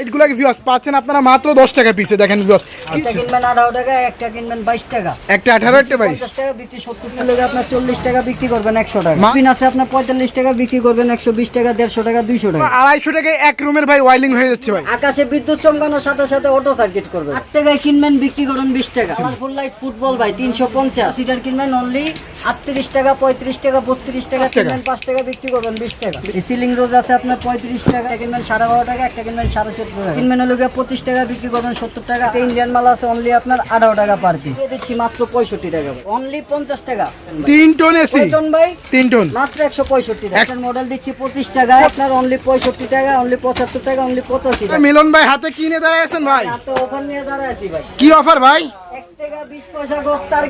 লাইটগুলো ভিউয়ার্স পাচ্ছেন? আপনারা মাত্র 10 টাকা পিসে দেখেন ভিউয়ার্স একটা কিনবেন আঠারো টাকা একটা কিনবেন বাইশ টাকা। একটা 18 একটা 22 পঞ্চাশ টাকা বিক্রি সত্তর টাকা আপনার চল্লিশ টাকা বিক্রি করবেন একশো টাকা। মা- পিন আছে আপনার পঁয়তাল্লিশ টাকা বিক্রি করবেন একশো বিশ টাকা দেড়শো টাকা দুইশো টাকা। আড়াইশো টাকায় এক রুমের ভাই ওয়াইলিং হয়ে যাচ্ছে ভাই। আকাশে বিদ্যুৎ চমকানোর সাথে সাথে অটো সার্কিট করবে আট টাকায় কিনবেন বিক্রি করুন বিশ টাকা। ফুল লাইট ফুটবল ভাই তিনশো পঞ্চাশ। সিটার কিনবেন অনলি আটত্রিশ টাকা পঁয়ত্রিশ টাকা বত্রিশ টাকা পাঁচ টাকা। কিনবেন পাঁচ টাকা বিক্রি করবেন বিশ টাকা। সিলিং রোজ আছে আপনার পঁয়ত্রিশ টাকা একটা কিনবেন সাড়ে বারো টাকা একটা কিনবেন সাড়ে চোদ্দ টাকা কিনবেন হলো পঁচিশ টাকা বিক্রি করবেন সত্তর টাকা। ইন্ডিয়ান মাল আছে অনলি আপনার আঠারো টাকা পার পিস দিচ্ছি মাত্র পঁয়ষট্টি টাকা। অনলি পঞ্চাশ টাকা। তিন টন এসি টন ভাই তিন টন মাত্র একশো পঁয়ষট্টি টাকা। একটা মডেল দিচ্ছি পঁচিশ টাকা আপনার অনলি পঁয়ষট্টি টাকা অনলি পঁচাত্তর টাকা অনলি পঁচাশি টাকা মিলন ভাই হাতে কিনে দাঁড়ায় আছেন ভাই? হাতে অফার নিয়ে দাঁড়ায় আছি ভাই। কি অফার ভাই? তার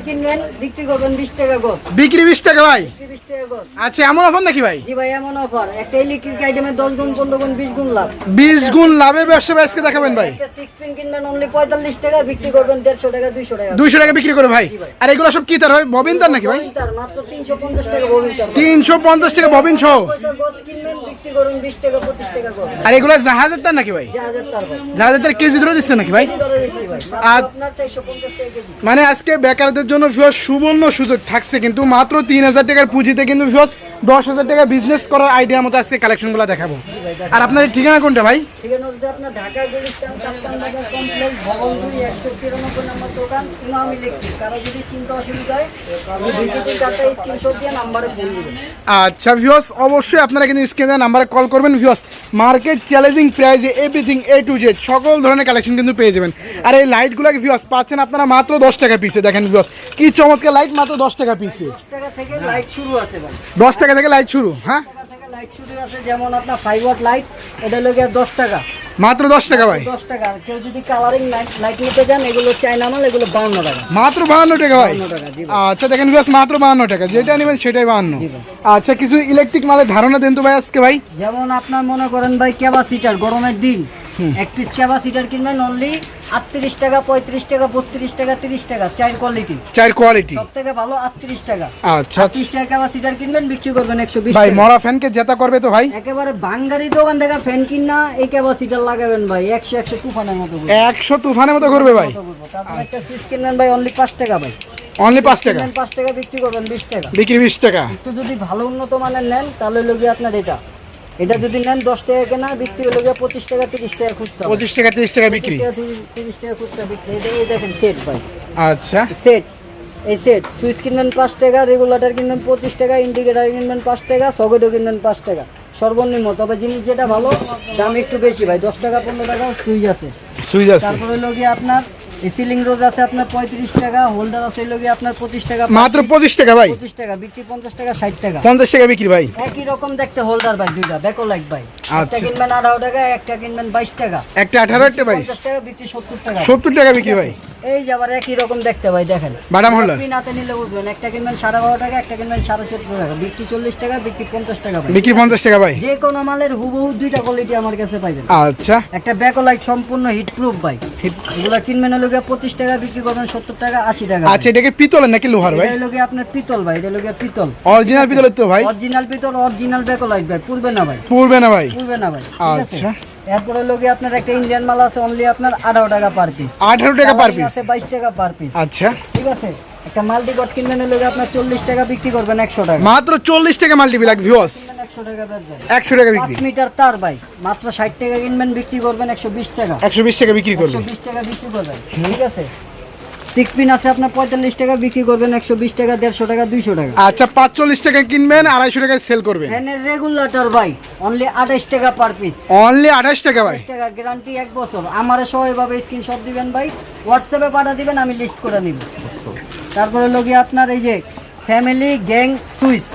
বিক্রি বিশ টাকা গোস বিক্রি বিশ টাকা ভাই? আচ্ছা এমন অফার নাকি ভাই? জি ভাই এমন অফার একটা ইলেকট্রিক আইটেমে দশ গুণ পনেরো গুণ বিশ গুণ লাভ। বিশ গুণ লাভে ব্যবসা আজকে দেখাবেন ভাই। একটা সিক্স পিন কিনবেন অনলি পঁয়তাল্লিশ টাকা বিক্রি করবেন দেড়শো টাকা দুইশো টাকা। দুইশো টাকা বিক্রি করে ভাই? আর এগুলো সব কি তার ববিন তার নাকি ভাই? মাত্র তিনশো পঞ্চাশ টাকা ববিনটার তিনশো পঞ্চাশ টাকা ববিন সহ। গোস আর এগুলো জাহাজের তার নাকি ভাই? জাহাজের তার তার কেজি ধরে দিচ্ছে নাকি ভাই? আর- আপনার চারশো পঞ্চাশ টাকা কেজি মানে আজকে বেকারদের জন্য সুবর্ণ সুযোগ থাকছে কিন্তু মাত্র তিন হাজার টাকার পুঁজিতে কিন্তু দশ হাজার টাকা বিজনেস করার আইডিয়া মতো আজকে কালেকশনগুলো দেখাবো। আর আপনার ঠিকানা কোনটা ভাই? ঠিকানা হচ্ছে আপনার ঢাকা গুলিস্তান কাপ্তান বাজার কমপ্লেক্স ভবন দুই একশো তিরানব্বই নম্বর দোকান ইমাম ইলেকট্রিক। কারও যদি চিন্তা অসুবিধা হয় স্ক্রিনশট দিয়ে নাম্বারে ফোন দিবেন আচ্ছা ভিউয়ার্স অবশ্যই আপনারা কিন্তু স্ক্রিনে নাম্বারে কল করবেন। ভিউয়ার্স মার্কেট চ্যালেঞ্জিং প্রাইজে এভরিথিং এ টু জেড সকল ধরনের কালেকশন কিন্তু পেয়ে যাবেন। আর এই লাইটগুলোকে ভিউয়ার্স পাচ্ছেন আপনারা মাত্র দশ টাকা পিসে দেখেন ভিউয়ার্স কি চমৎকার লাইট মাত্র দশ টাকা পিসে দশ টাকা থেকে লাইট শুরু আছে দশ টাকা থেকে লাইট শুরু হ্যাঁ? টাকা থেকে লাইট শুরু আছে যেমন আপনার ফাইভ ওয়াট লাইট এটা লোকে দশ টাকা। মাত্র দশ টাকা ভাই। দশ টাকা। কেউ যদি কালারিং লাইট লাইট নিতে চান এগুলো চাইনা মাল এগুলো বাউন্ন টাকা। মাত্র বাহান্ন টাকা ভাই। বাউন্ন টাকা জি ভাই। আচ্ছা দেখেন মাত্র বাহান্ন টাকা। যেটা নেবেন সেটাই বাহান্ন আচ্ছা কিছু ইলেকট্রিক মালের ধারণা দেন তো ভাই আজকে ভাই। যেমন আপনার মনে করেন ভাই ক্যাপাসিটার গরমের দিন। এক পিস ক্যাপাসিটার কিনবেন অনলি আটত্রিশ টাকা পঁয়ত্রিশ টাকা বত্রিশ টাকা তিরিশ টাকা চার কোয়ালিটি চার কোয়ালিটি সব থেকে ভালো আটত্রিশ টাকা। আচ্ছা। ত্রিশ টাকা ক্যাপাসিটার কিনবেন বিক্রি করবেন একশো বিশ ভাই। মরা ফ্যানকে জেতা করবে তো ভাই? একেবারে বাঙ্গারি দোকান থেকে ফ্যান কিনা এই ক্যাপাসিটার লাগাবেন ভাই একশো একশো তুফানের মতো একশো তুফানের মতো করবে ভাই? তারপর একটা পিস কিনবেন ভাই অনলি পাঁচ টাকা ভাই। অনলি পাঁচ টাকা? পাঁচ টাকা বিক্রি করবেন বিশ টাকা। বিক্রি বিশ টাকা। একটু যদি ভালো উন্নত মানের নেন তাহলে লোকে আপনার এটা। এটা যদি নেন দশ টাকা কেনা বিক্রি হলে গিয়ে পঁচিশ টাকা তিরিশ টাকা খুচরা পঁচিশ টাকা তিরিশ টাকা বিক্রি? তিরিশ- টাকা খুচরা বিক্রি। এটা এই দেখেন সেট ভাই। আচ্ছা। সেট এই সেট সুইচ কিনবেন পাঁচ টাকা রেগুলেটর কিনবেন পঁচিশ টাকা ইন্ডিকেটার কিনবেন পাঁচ টাকা সকেটও কিনবেন পাঁচ টাকা। সর্বনিম্ন তবে জিনিস যেটা ভালো দাম একটু বেশি ভাই দশ টাকা পনেরো টাকা সুইচ আছে। সুইচ আছে। তারপরে হলো গিয়ে আপনার সিলিং রোজ আছে আপনার পঁয়ত্রিশ টাকা হোল্ডার আছে গিয়ে আপনার পঁচিশ টাকা মাত্র পঁচিশ টাকা ভাই? পঁচিশ টাকা বিক্রি পঞ্চাশ টাকা ষাট টাকা। পঞ্চাশ টাকা বিক্রি ভাই। একই রকম দেখতে হোল্ডার ভাই দুইটা ব্যাকো লাইক ভাই। একটা আচ্ছা। কিনবেন আঠারো টাকা একটা কিনবেন বাইশ টাকা। একটা আঠারো একটা পঞ্চাশ টাকা বিক্রি সত্তর টাকা। সত্তর টাকা বিক্রি ভাই। এই যে আবার একই রকম দেখতে ভাই দেখেন। বাদাম হোল্ডার পিন হাতে নিলে বুঝবেন একটা কিনবেন সাড়ে বারো টাকা একটা কিনবেন সাড়ে চোদ্দ টাকা বিক্রি চল্লিশ টাকা বিক্রি পঞ্চাশ টাকা বিক্রি পঞ্চাশ টাকা ভাই? যে কোনো মালের হুবহু দুইটা কোয়ালিটি আমার কাছে পাইবেন। আচ্ছা। একটা ব্যাকো লাইট সম্পূর্ণ হিট প্রুফ ভাই এগুলা কিনবেন হলো গিয়ে পঁচিশ টাকা বিক্রি করবেন সত্তর টাকা আশি টাকা আচ্ছা এটাকে পিতলের নাকি লোহার ভাই? এটা হলো গিয়ে আপনার পিতল ভাই এটা হলো গিয়ে পিতল। অরিজিনাল পিতলের তো ভাই? অরিজিনাল পিতল অরিজিনাল ব্যাকো লাইট ভাই পূর্বে না ভাই। পড়বে না ভাই? পূর্বে না ভাই আচ্ছা। এরপরে লোকে আপনার একটা ইন্ডিয়ান মাল আছে অনলি আপনার আঠারো টাকা পার পিস আঠারো টাকা পার পিস আছে বাইশ টাকা পার পিস আচ্ছা। ঠিক আছে? একটা মাল্টি গট কিনবেন লোকে আপনার চল্লিশ টাকা বিক্রি করবেন একশো টাকা। মাত্র চল্লিশ টাকা মাল্টিপ্লাক ভিউস একশো টাকা বিক্রি একশো টাকা বিক্রি। মিটার তার ভাই মাত্র ষাট টাকা কিনবেন বিক্রি করবেন একশো বিশ টাকা। একশো বিশ টাকা বিক্রি একশো করবে বিশ টাকা বিক্রি করবেন। ঠিক আছে? সিক্স পিন আছে আপনার পঁয়তাল্লিশ টাকা বিক্রি করবেন একশো বিশ টাকা দেড়শো টাকা দুইশো টাকা। আচ্ছা পাঁচচল্লিশ টাকা কিনবেন আড়াইশো টাকায় সেল করবেন। রেগুলেটর ভাই অনলি আঠাশ টাকা পার পিস অনলি আঠাশ টাকা ভাই। টাকা গ্যারান্টি এক বছর। আমার সহ এভাবে স্ক্রিনশট দিবেন ভাই হোয়াটসঅ্যাপে পাঠা দিবেন আমি লিস্ট করে নিব। তারপরে লোকে আপনার এই যে ফ্যামিলি গ্যাং সুইচ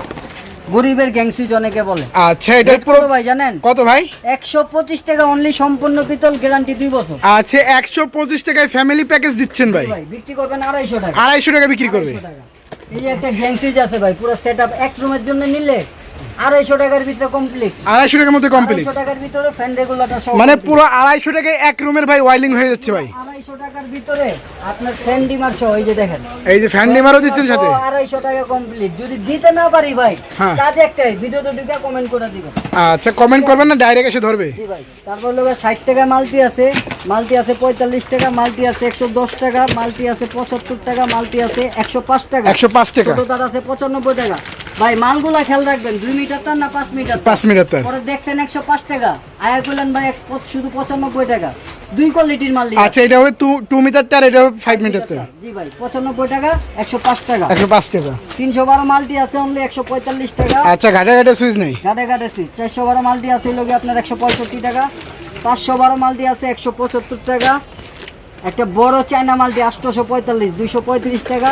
গরিবের গ্যাংসু অনেকে বলে। আচ্ছা এটা পুরো ভাই জানেন? কত ভাই? একশো পঁচিশ টাকা অনলি সম্পূর্ণ পিতল গ্যারান্টি 2 বছর। আচ্ছা একশো পঁচিশ টাকায় ফ্যামিলি প্যাকেজ দিচ্ছেন ভাই? ভাই বিক্রি করবেন আড়াইশো টাকা। আড়াইশো টাকা বিক্রি করবে। এই একটা গ্যাং আছে ভাই পুরো সেট আপ এক রুমের জন্য নিলে আড়াইশো টাকার ভিতরে কমপ্লিট আড়াইশো টাকার মধ্যে কমপ্লিট টাকার ভিতরে ফ্যান রেগুলেটর সব মানে পুরো আড়াইশো টাকায় এক রুমের ভাই ওয়াইলিং হয়ে যাচ্ছে ভাই। আড়াইশো টাকা টাকার ভিতরে আপনার ফ্যান ডিমার সহ এই যে দেখেন। এই যে ফ্যান ডিমারও দিচ্ছেন সাথে। আড়াইশো টাকা কমপ্লিট যদি দিতে না পারি ভাই হ্যাঁ। কাজ একটাই কমেন্ট করে দিবেন। আচ্ছা কমেন্ট করবেন না ডাইরেক্ট এসে ধরবে। জি ভাই। তারপর লোক ষাট টাকা মাল্টি আছে। মাল্টি আছে পঁয়তাল্লিশ টাকা মাল্টি আছে একশো দশ টাকা মাল্টি আছে পঁচাত্তর টাকা মাল্টি আছে একশো পাঁচ টাকা। একশো পাঁচ টাকা। ছোট তার আছে পঁচানব্বই টাকা। ভাই মালগুলা খেয়াল রাখবেন দুই মিটার তার না পাঁচ মিটার পাঁচ মিটার তার। পরে দেখছেন একশো পাঁচ টাকা। আয়া করলেন ভাই এক- শুধু পঁচানব্বই টাকা। দুই কোয়ালিটির মাল আচ্ছা এটা হবে টু টু মিটার তার এটা হবে ফাইভ মিটার তার। জি ভাই পঁচানব্বই টাকা একশো পাঁচ টাকা। একশো পাঁচ টাকা। তিনশো বারো মালটি আছে অনলি একশো পঁয়তাল্লিশ টাকা। আচ্ছা ঘাটে ঘাটে সুইচ নেই? ঘাটে ঘাটে সুইচ। চারশো বারো মালটি আছে লোকে আপনার একশো পঁয়ষট্টি টাকা। পাঁচশো বারো মালটি আছে একশো পঁচাত্তর টাকা। একটা বড় চায়না মালটি আটশোশো পঁয়তাল্লিশ দুইশো পঁয়ত্রিশ টাকা।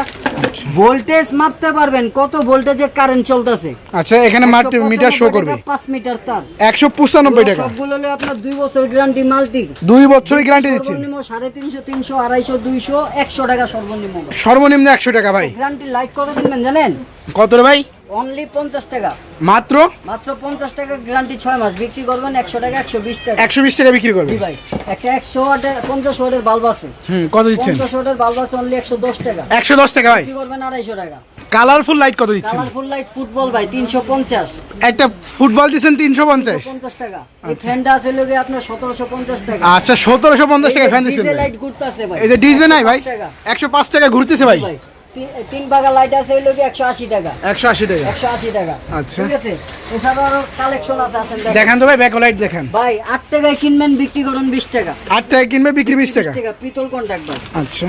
ভোল্টেজ মাপতে পারবেন কত ভোল্টেজে কারেন্ট চলতেছে। আচ্ছা এখানে মিটার শো করবে। পাঁচ মিটার তার। একশো পঁচানব্বই টাকা। সবগুলো হলো আপনার দুই বছর গ্যারান্টি মাল্টির দুই বছরের গ্যারান্টি দিচ্ছেন। সর্বনিম্ন সাড়ে তিনশো তিনশো আড়াইশো দুইশো একশো টাকা সর্বনিম্ন। সর্বনিম্ন একশো টাকা ভাই। গ্যারান্টি লাইট কত দিবেন জানেন? কত রে ভাই? অনলি পঞ্চাশ টাকা। মাত্র? মাত্র পঞ্চাশ টাকা গ্যারান্টি ছয় মাস। বিক্রি করবেন একশো টাকা একশো বিশ টাকা। একশো বিশ টাকা বিক্রি করবে জি ভাই একটা একশো ওয়াটের পঞ্চাশ ওয়াটের বাল্ব আছে। হুম কত দিচ্ছেন? ওয়াটের বাল্ব আছে অনলি একশো দশ টাকা। একশো দশ টাকা ভাই। বিক্রি করবেন আড়াইশো টাকা। কালারফুল লাইট কত দিচ্ছেন? কালারফুল লাইট ফুটবল ভাই তিনশো পঞ্চাশ। একটা ফুটবল দিচ্ছেন তিনশো পঞ্চাশ? পঞ্চাশ টাকা। এই ফ্যানটা আছে লোকে আপনার সতেরোশো পঞ্চাশ টাকা। আচ্ছা সতেরোশো পঞ্চাশ টাকা ফ্যান দিচ্ছেন। লাইট ঘুরতেছে ভাই। এই যে ডিজে নাই ভাই? টাকা। একশো পাঁচ টাকা ঘুরতেছে ভাই। ভাই। তিন- তিন বাগা লাইট আছে ওই লোকে একশো আশি টাকা। একশো আশি টাকা। একশো আশি টাকা। আচ্ছা। ঠিক আছে? এছাড়াও আরও কালেকশন আছে আসেন দেখেন। দেখান তো ভাই ব্যাক লাইট দেখান। ভাই আট টাকায় কিনবেন বিক্রি করুন বিশ টাকা। আট টাকা কিনবে বিক্রি বিশ টাকা। টাকা পিতল কন্ট্যাক্ট ভাই। আচ্ছা।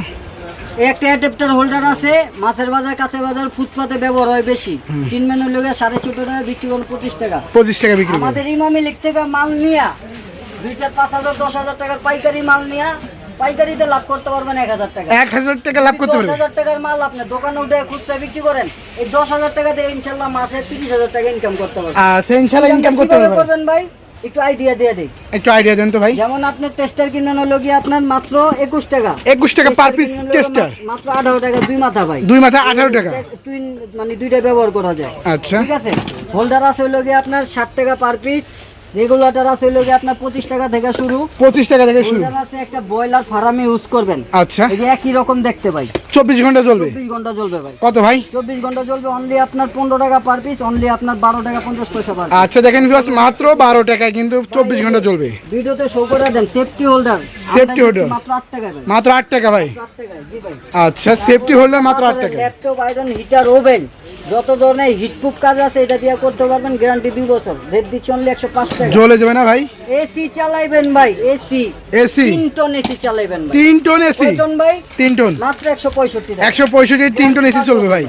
একটা অ্যাডাপ্টার হোল্ডার আছে মাছের বাজার কাঁচা বাজার ফুটপাতে ব্যবহার হয় বেশি। কিনবেন হলো গিয়ে সাড়ে ছোট টাকা বিক্রি করুন পঁচিশ টাকা। পঁচিশ টাকা বিক্রি আমাদের ইমামি লিখ থেকে মাল নিয়া দুই চার পাঁচ হাজার দশ হাজার টাকার পাইকারি মাল নিয়া পাইকারিতে লাভ করতে পারবেন এক হাজার টাকা। এক হাজার টাকা লাভ করতে দশ হাজার টাকার মাল আপনি দোকানে উঠে খুচরা বিক্রি করেন এই দশ হাজার টাকা দিয়ে ইনশাল্লাহ মাসে তিরিশ হাজার টাকা ইনকাম করতে পারবেন। আচ্ছা ইনশাল্লাহ ইনকাম করতে কীভাবে পারবে করবেন ভাই? একটু আইডিয়া দিয়ে দিই। একটু আইডিয়া দেন তো ভাই। যেমন আপনি টেস্টার কিনেন হলো গিয়ে আপনার মাত্র একুশ টাকা। একুশ টাকা পার পিস টেস্টার মাত্র আঠারো টাকা দুই মাথা ভাই। দুই মাথায় আঠারো টাকা। টুইন মানে দুইটা ব্যবহার করা যায়। আচ্ছা। ঠিক আছে? হোল্ডার আছে হলো গিয়ে আপনার ষাট টাকা পার পিস রেগুলেটর আছে হলো আপনার পঁচিশ টাকা থেকে শুরু। পঁচিশ টাকা থেকে শুরু। হোল্ডার আছে একটা বয়লার ফার্মে ইউজ করবেন। আচ্ছা। এই যে একই রকম দেখতে ভাই। চব্বিশ ঘণ্টা চলবে চব্বিশ ঘণ্টা চলবে ভাই। কত ভাই? চব্বিশ ঘণ্টা চলবে অনলি আপনার পনেরো টাকা পার পিস অনলি আপনার বারো টাকা পঞ্চাশ পয়সা পার আচ্ছা দেখেন ভিউয়ার্স মাত্র বারো টাকায় কিন্তু চব্বিশ ঘণ্টা চলবে ভিডিওতে শো করে দেন সেফটি হোল্ডার Safety holder। মাত্র আট টাকা ভাই। মাত্র আট টাকা ভাই। আট টাকা জি ভাই। আচ্ছা সেফটি হোল্ডার মাত্র আট টাকা ল্যাপটপ আয়রন হিটার ওভেন যত ধরনের হিটপ্রুফ কাজ আছে এটা দিয়ে করতে পারবেন গ্যারান্টি দুই বছর। রেট দিচ্ছি অনলি একশো পাঁচ টাকা। জ্বলে যাবে না ভাই। এসি চালাইবেন ভাই এসি এসি তিন টন এসি চালাইবেন ভাই। তিন টন এসি টন ভাই? তিন টন মাত্র একশো পঁয়ষট্টি টাকা। একশো পঁয়ষট্টি তিন টন এসি চলবে ভাই।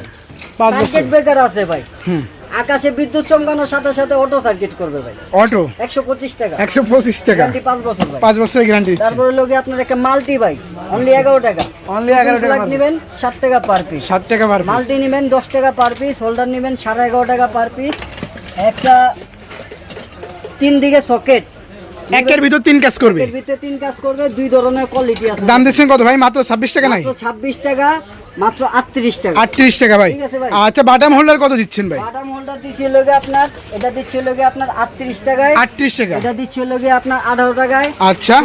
পাঁচ বছর। ব্রেকার আছে ভাই। হুম। আকাশে বিদ্যুৎ চমকানোর সাথে সাথে অটো সার্কিট করবে ভাই। অটো একশো পঁচিশ টাকা। একশো পঁচিশ টাকা? গ্যারান্টি পাঁচ বছর পাঁচ বছরের গ্যারান্টি তারপরে লোকে আপনার একটা মাল্টি ভাই অনলি এগারো টাকা। অনলি এগারো টাকা নেবেন ষাট টাকা পার পিস সাত টাকা পার। মাল্টি নেবেন দশ টাকা পার পিস হোল্ডার নেবেন সাড়ে এগারো টাকা পার পিস একটা তিন দিকে সকেট একের ভিতর তিন কাজ করবে। এর ভিতরে তিন কাজ করবে দুই ধরনের কোয়ালিটি আছে। দাম দিচ্ছেন কত ভাই? মাত্র ছাব্বিশ টাকা নাই? ছাব্বিশ টাকা। মাত্র আটত্রিশ টাকা। আটত্রিশ টাকা ভাই। আচ্ছা বাটাম হোল্ডার কত দিচ্ছেন ভাই? বাটাম হোল্ডার দিচ্ছি লোকে আপনার এটা দিচ্ছি আপনার আটত্রিশ টাকায়। আটত্রিশ টাকা। এটা দিচ্ছি আপনার আঠারো টাকায়। আচ্ছা।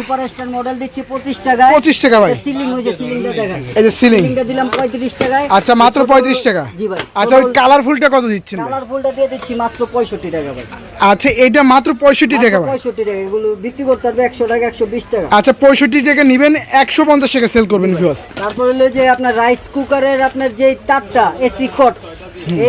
মডেল দিচ্ছি পঁচিশ টাকায়। পঁচিশ টাকা ভাই। সিলিং সিলিংটা দেখেন এই যে সিলিং সিলিংটা দিলাম পঁয়ত্রিশ টাকায়। আচ্ছা মাত্র পঁয়ত্রিশ টাকা। জি ভাই। আচ্ছা ওই কালারফুলটা কত দিচ্ছেন ভাই? কালারফুলটা দিয়ে দিচ্ছি মাত্র টাকা ভাই। আচ্ছা এটা মাত্র পঁয়ষট্টি টাকা ভাই। পঁয়ষট্টি টাকা। এগুলো বিক্রি করতে পারবে একশো টাকা একশো বিশ টাকা। আচ্ছা পঁয়ষট্টি টাকা নিবেন একশো পঞ্চাশ টাকা সেল করবেন ভিউয়ার্স তারপর হলো যে আপনার রাইস কুকারের আপনার যে তারটা এসি কোট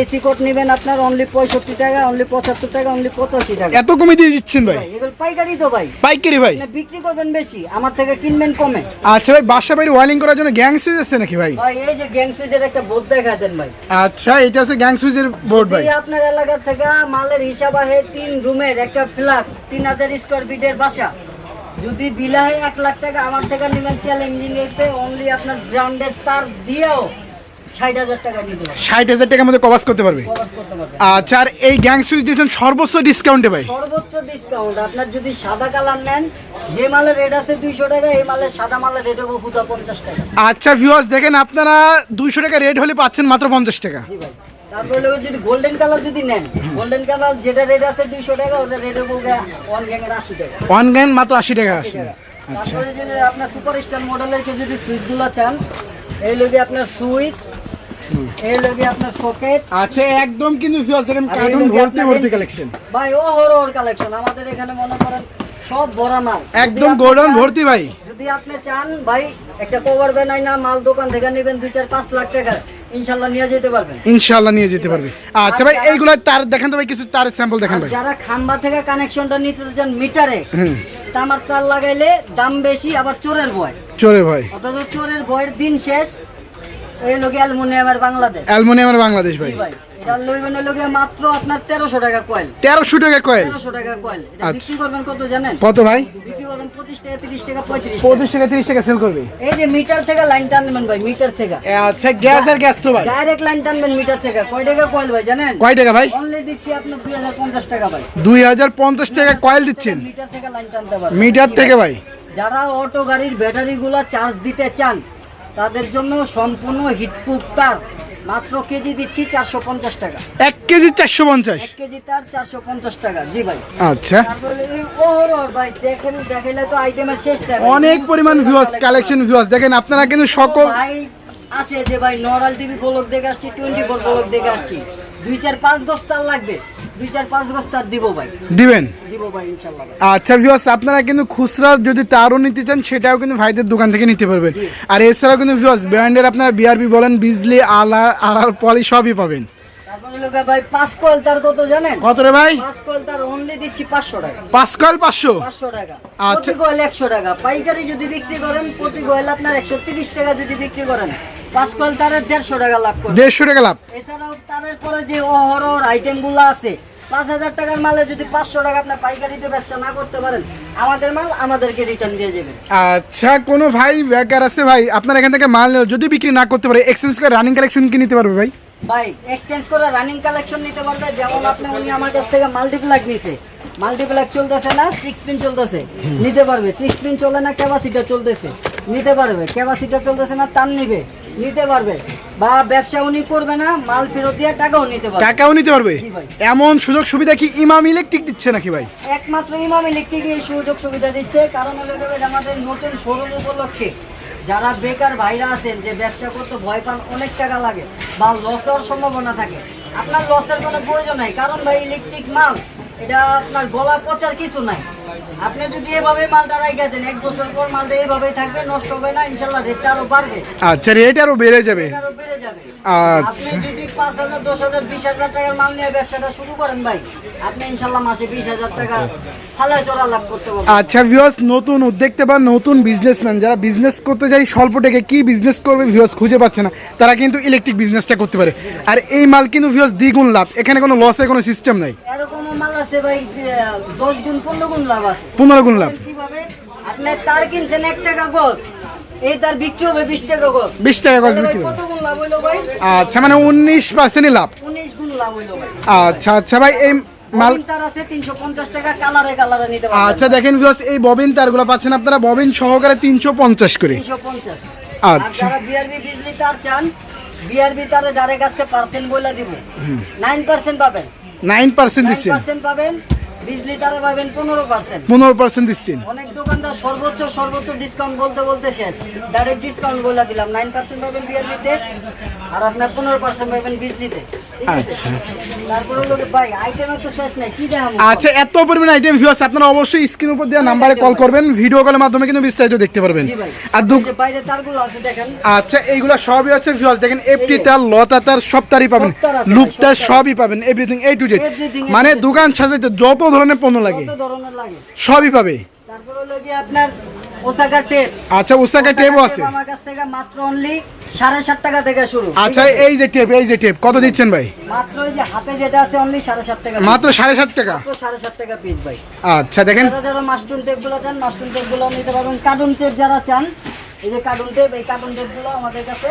এসি কোট নেবেন আপনার অনলি পঁয়ষট্টি টাকা অনলি পঁচাত্তর টাকা অনলি পঁচাশি টাকা। এত কমে দিয়ে দিচ্ছেন ভাই? এগুলো পাইকারি তো ভাই। পাইকারি ভাই? বিক্রি করবেন বেশি আমার থেকে কিনবেন কমে। আচ্ছা ভাই বাসা বাড়ি ওয়ালিং করার জন্য গ্যাং সুইচ আছে নাকি ভাই? ভাই এই যে গ্যাং সুইচের একটা বোর্ড দেখা দেন ভাই। আচ্ছা এটা হচ্ছে গ্যাং সুইচের বোর্ড ভাই। এই আপনার এলাকা থেকে মালের হিসাব আহে তিন রুমের একটা ফ্ল্যাট তিন হাজার স্কোয়ার ফিটের বাসা যদি বিলায় এক লাখ টাকা আমার থেকে নেবেন চ্যালেঞ্জিং এতে অনলি আপনার ব্র্যান্ডের তার দিয়েও ষাট হাজার টাকার মধ্যে করতে পারবে? আচ্ছা আর এই গ্যাং সুইচ দিয়েছেন সর্বোচ্চ ডিসকাউন্টে ভাই? সর্বোচ্চ ডিসকাউন্ট আপনার যদি সাদা কালার নেন যে মালের রেট আছে দুইশো টাকা এই মালের সাদা মালের রেট হবে পঞ্চাশ টাকা। আচ্ছা ভিউয়ার্স দেখেন আপনারা দুইশো টাকা রেট হলে পাচ্ছেন মাত্র পঞ্চাশ টাকা। জি ভাই। তারপরে যদি গোল্ডেন কালার যদি নেন গোল্ডেন কালার যেটা রেট আছে দুইশো টাকা ওটা রেট হবে ওয়ান গ্যাংয়ের আশি টাকা। ওয়ান গ্যাং মাত্র আশি টাকা তারপরে যে আপনার সুপার স্টার মডেলের যদি সুইচগুলো চান এই আপনার সুইচ এই আপনার সকেট আচ্ছা একদম কিন্তু কার্টুন ভর্তি ভর্তি কালেকশন ভাই ও হরর কালেকশন আমাদের এখানে মনে করেন সব ভরা মাল। একদম গোডাউন ভর্তি ভাই। যদি আপনি চান ভাই একটা কভার বানাই না মাল দোকান থেকে নেবেন দুই চার পাঁচ লাখ টাকা নিয়ে যেতে পারবেন। ইনশাআল্লাহ নিয়ে যেতে পারবে। আচ্ছা ভাই এইগুলা তার দেখেন তো ভাই কিছু তার স্যাম্পল দেখেন ভাই। যারা খাম্বা থেকে কানেকশনটা নিতে চান মিটারে তামার তার লাগাইলে দাম বেশি আবার চোরের ভয়। ভাই অথচ চোরের ভয়ের দিন শেষ এই লোকে অ্যালমোনিয়ামের বাংলাদেশ। অ্যালুমিনিয়ামের বাংলাদেশ ভাই। ভাই। এটা লইবেন লোকে মাত্র আপনার টাকা কয়েল। টাকা কয়েল? টাকা কয়েল। এটা আচ্ছা। বিক্রি করবেন কত জানেন? কত ভাই? বিক্রি করবেন পঁচিশ টাকা তিরিশ টাকা পঁয়ত্রিশ টাকা। পঁচিশ টাকা তিরিশ টাকা সেল করবে। এই যে মিটার থেকে লাইন টানবেন ভাই মিটার থেকে। আচ্ছা গ্যাস আর গ্যাস তো ভাই। ডাইরেক্ট লাইন টানবেন মিটার থেকে। কয় টাকা কয়েল ভাই জানেন? কয় টাকা ভাই? অনলি দিচ্ছি আপনার দুই হাজার পঞ্চাশ টাকা ভাই। দুই হাজার পঞ্চাশ টাকা কয়েল দিচ্ছেন। মিটার থেকে লাইন টানতে পারবেন। মিটার থেকে ভাই। যারা অটো গাড়ির ব্যাটারিগুলো চার্জ দিতে চান তাদের জন্য সম্পূর্ণ হিটপ্রুফ তার। মাত্র কেজি দিচ্ছি চারশো পঞ্চাশ টাকা। এক কেজি চারশো পঞ্চাশ। এক কেজি তার চারশো পঞ্চাশ টাকা জি ভাই। আচ্ছা। এই ভাই দেখেন দেখাইলে তো আইটেমের শেষ অনেক পরিমাণ ভিউয়ার্স কালেকশন ভিউয়ার্স দেখেন আপনারা কিন্তু সকল ভাই আসে যে ভাই নরাল টিভি ব্লগ দেখে আসছি টোয়েন্টি ফোর ব্লক দেখে আসছি। দুই চার পাঁচ দশ লাগবে। দুই চার পাঁচ দশ দিব ভাই। দিবেন? দিব ভাই ইনশাল্লাহ আচ্ছা ভিউয়ার্স আপনারা কিন্তু খুচরা যদি তারও নিতে চান সেটাও কিন্তু ভাইদের দোকান থেকে নিতে পারবেন। আর এছাড়াও কিন্তু ভিউয়ার্স ব্র্যান্ডের আপনারা বিআরবি বলেন বিজলি আলা আর পলি সবই পাবেন। ভাই পাঁচ কয়েল তার কত জানেন? কত রে ভাই? পাঁচ তার অনলি দিচ্ছি পাঁচশো টাকা। পাঁচ টাকা। আচ্ছা। প্রতি টাকা। পাইকারি যদি বিক্রি করেন প্রতি আপনার টাকা যদি বিক্রি করেন। পাঁচ তারের টাকা লাভ টাকা লাভ। এছাড়াও তারের পরে যে আইটেমগুলো আছে পাঁচ হাজার টাকার মালে যদি পাঁচশো টাকা আপনার পাইকারিতে ব্যবসা না করতে পারেন আমাদের মাল আমাদেরকে রিটার্ন দিয়ে যাবেন আচ্ছা কোনো ভাই বেকার আছে ভাই? আপনার এখান থেকে মাল যদি বিক্রি না করতে পারে এক্সচেঞ্জ করে রানিং কালেকশন কি নিতে পারবে ভাই? ভাই এক্সচেঞ্জ করে রানিং কালেকশন নিতে পারবে। যেমন আপনি উনি আমার কাছ থেকে মাল্টিপ্লাক নিছে। মাল্টিপ্লাক চলতেছে না সিক্স পিন চলতেছে। নিতে পারবে। সিক্স পিন চলে না ক্যাপাসিটার চলতেছে। নিতে পারবে। ক্যাপাসিটার চলতেছে না তার নিবে। নিতে পারবে। বা ব্যবসা উনি করবে না মাল ফেরত দিয়ে টাকাও নিতে পারবে। টাকাও নিতে পারবে? এমন সুযোগ সুবিধা কি ইমাম ইলেকট্রিক দিচ্ছে নাকি ভাই? একমাত্র ইমাম ইলেকট্রিক এই সুযোগ সুবিধা দিচ্ছে। কারণ হলো আমাদের নতুন শোরুম উপলক্ষে যারা বেকার ভাইরা আছেন, যে ব্যবসা করতে ভয় পান, অনেক টাকা লাগে বা লস হওয়ার সম্ভাবনা থাকে। আপনার লসের কোনো প্রয়োজন নাই। কারণ ভাই ইলেকট্রিক মাল, এটা আপনার গলা পচার কিছু নাই। আপনি যদি এভাবে মালটা দেন এক বছর পর মালটা এইভাবেই থাকবে নষ্ট হবে না ইনশাল্লাহ রেটটা আরও বাড়বে। আচ্ছা রেট আরও বেড়ে যাবে। আরও বেড়ে যাবে। আচ্ছা। আপনি যদি পাঁচ হাজার দশ হাজার বিশ হাজার টাকার মাল নিয়ে ব্যবসাটা শুরু করেন ভাই আপনি ইনশাল্লাহ মাসে বিশ হাজার টাকা আচ্ছা ভিউয়ার্স নতুন উদ্যোক্তা বা নতুন বিজনেসম্যান যারা বিজনেস করতে যায় স্বল্প টাকা কি বিজনেস করবে ভিউয়ার্স খুঁজে পাচ্ছে না তারা কিন্তু ইলেকট্রিক বিজনেসটা করতে পারে। আর এই মাল কিন্তু ভিউয়ার্স দ্বিগুণ লাভ এখানে কোনো লসের কোনো সিস্টেম নাই। এরকম মাল আছে ভাই দশ গুণ পনেরো গুণ লাভ আছে। পনেরো গুণ লাভ? কীভাবে? তার কিনছেন এক টাকা গজ এই তার বিক্রি হবে বিশ টাকা গজ। বিশ টাকা গজ বিক্রি কত গুণ লাভ হইল ভাই? আচ্ছা মানে উনিশ পার্সেন্টই লাভ। উনিশ গুণ লাভ হইল ভাই। আচ্ছা আচ্ছা ভাই এই মাল তার আছে তিনশো পঞ্চাশ টাকা কালারে কালারে নিতে পারবেন। আচ্ছা দেখেন ভিউয়ার্স এই ববিন তারগুলো পাচ্ছেন আপনারা ববিন সহকারে তিনশো পঞ্চাশ করে। আচ্ছা। যারা বিআরবি বিজলি তার চান বিআরবি তারে ডাইরেক্ট আজকে পার্সেন্ট বলে দিব। নাইন পার্সেন্ট পাবেন। নাইন পার্সেন্ট দিচ্ছেন। পাবেন বিজলি তারে পাবেন পনেরো পার্সেন্ট। পনেরো পার্সেন্ট দিচ্ছেন। অনেক দোকানদার সর্বোচ্চ সর্বোচ্চ ডিসকাউন্ট বলতে বলতে শেষ। ডাইরেক্ট ডিসকাউন্ট বলে দিলাম নাইন পার্সেন্ট পাবেন বিআরবিতে আর আপনার পনেরো পার্সেন্ট পাবেন বিজলিতে আচ্ছা। আচ্ছা এত পরিমাণ আইটেম আপনারা অবশ্যই স্ক্রিন উপর দেওয়া নাম্বারে কল করবেন ভিডিও কলের মাধ্যমে কিন্তু বিস্তারিত দেখতে পারবেন। আর এই বাইরে তারগুলো আছে দেখেন। আচ্ছা এইগুলো সবই হচ্ছে দেখেন এফটি তার লতা তার সব তারই পাবেন। লুপ তার। সবই পাবেন এভরিথিং এ টু জেড মানে দোকান সাজাইতে যত ধরনের পণ্য লাগে সবই পাবে। তারপরে আপনার ওসাকা টেপ আচ্ছা ওসাকা টেপও আছে। আমার কাছ থেকে মাত্র অনলি সাড়ে সাত টাকা থেকে শুরু। আচ্ছা এই যে টেপ এই যে টেপ কত দিচ্ছেন ভাই? মাত্র ওই যে হাতে যেটা আছে অনলি সাড়ে সাত টাকা মাত্র সাড়ে সাত টাকা? মাত্র সাড়ে সাত টাকা পিস ভাই। আচ্ছা দেখেন। যারা মাশরুম টেপগুলো চান মাশরুম টেপগুলো নিতে পারবেন। কার্টুন টেপ যারা চান এই যে কার্টুন টেপ এই কার্টুন টেপগুলো আমাদের কাছে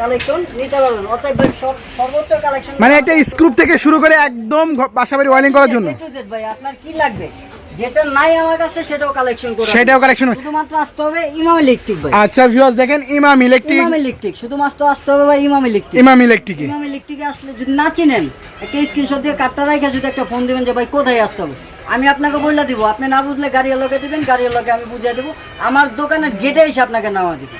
কালেকশন নিতে পারবেন। অতএব সর্বোচ্চ কালেকশন মানে একটা স্ক্রুপ থেকে শুরু করে একদম বাসাবাড়ি ওয়ারিং করার জন্য। ভাই আপনার কি লাগবে? যেটা নাই আমার কাছে সেটাও কালেকশন সেটাও কালেকশন শুধুমাত্র আসতে হবে ইমাম ইলেকট্রিক ভাই। আচ্ছা ভিউয়ার্স দেখেন ইমাম ইলেকট্রিক। ইমাম ইলেকট্রিক শুধুমাত্র আসতে হবে ভাই ইমাম ইলেকট্রিক। ইমাম ইলেকট্রিক। ইমাম ইলেকট্রিকে আসলে যদি না চিনেন একটা স্ক্রিনশট দিয়ে কার্ডটা রাখে যদি একটা ফোন দিবেন যে ভাই কোথায় আসতে হবে? আমি আপনাকে বললে দিব। আপনি না বুঝলে গাড়ি লোকে দিবেন গাড়ি লোকে আমি বুঝিয়ে দেবো। আমার দোকানের গেটে এসে আপনাকে নামা দিব।